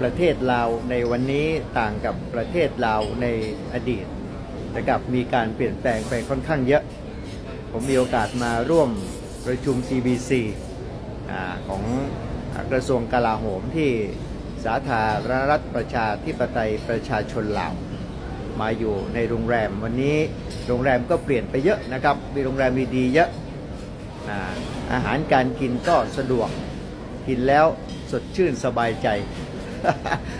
ประเทศลาวในวันนี้ต่างกับประเทศลาวในอดีตนะครับมีการเปลี่ยนแปลงไปค่อนข้างเยอะ ผมมีโอกาสมาร่วมประชุม CBC อของกระทรวงกลาโหมที่สาธารณรัฐประชาธิปไตยประชาชนลาวมาอยู่ในโรงแรมวันนี้โรงแรมก็เปลี่ยนไปเยอะนะครับ มีโรงแรมดีๆเยอะอาอาหารการกินก็สะดวก กินแล้วสดชื่นสบายใจ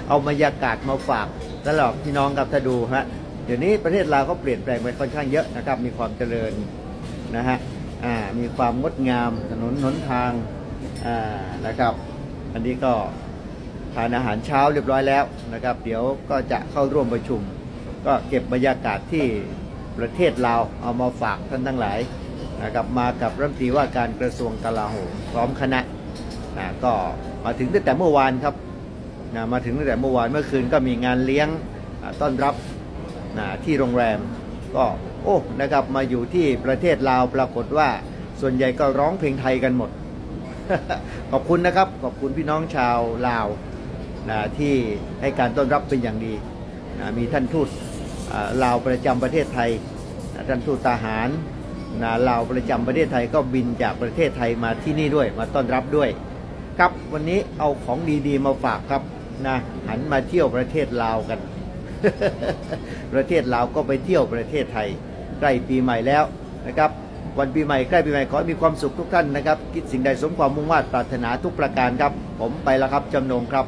เอาบรรยากาศมาฝากตลอดพี่น้องครับถ้าดูฮะเดี๋ยวนี้ประเทศลาวก็เปลี่ยนแปลงไปค่อนข้างเยอะนะครับ มีความเจริญนะฮะอ่ามีความงดงามถนนหนทางอ่านะครับ อันนี้ก็ทานอาหารเช้าเรียบร้อยแล้วนะครับ เดี๋ยวก็จะเข้าร่วมประชุม ก็เก็บบรรยากาศที่ประเทศลาวเอามาฝากท่านทั้งหลายนะครับมากับรัฐมนตรีว่าการกระทรวงกลาโหมพร้อมคณะนะก็มาถึงตั้งแต่เมื่อวานครับ นะมาถึงตั้งแต่เมื่อวานเมื่อคืนก็มีงานเลี้ยงต้อนรับนะที่โรงแรม ก็โอ้นะครับมาอยู่ที่ประเทศลาวปรากฏว่าส่วนใหญ่ก็ร้องเพลงไทยกันหมด ขอบคุณนะครับ ขอบคุณพี่น้องชาวลาวนะที่ให้การต้อนรับเป็นอย่างดีนะมีท่านทูตลาวประจำประเทศไทยนะท่านทูตทหารนะลาวประจำประเทศไทยก็บินจากประเทศไทยมาที่นี่ด้วยมาต้อนรับด้วย ครับวันนี้เอาของดีๆมาฝากครับ นะหันมาเที่ยวประเทศลาวกัน ประเทศลาวก็ไปเที่ยวประเทศไทยใกล้ปีใหม่แล้วนะครับ วันปีใหม่ใกล้ปีใหม่ขอให้มีความสุขทุกท่านนะครับ คิดสิ่งใดสมความมุ่งมา่ปรารถนาทุกประการครับ ผมไปแล้วครับจำนงครับ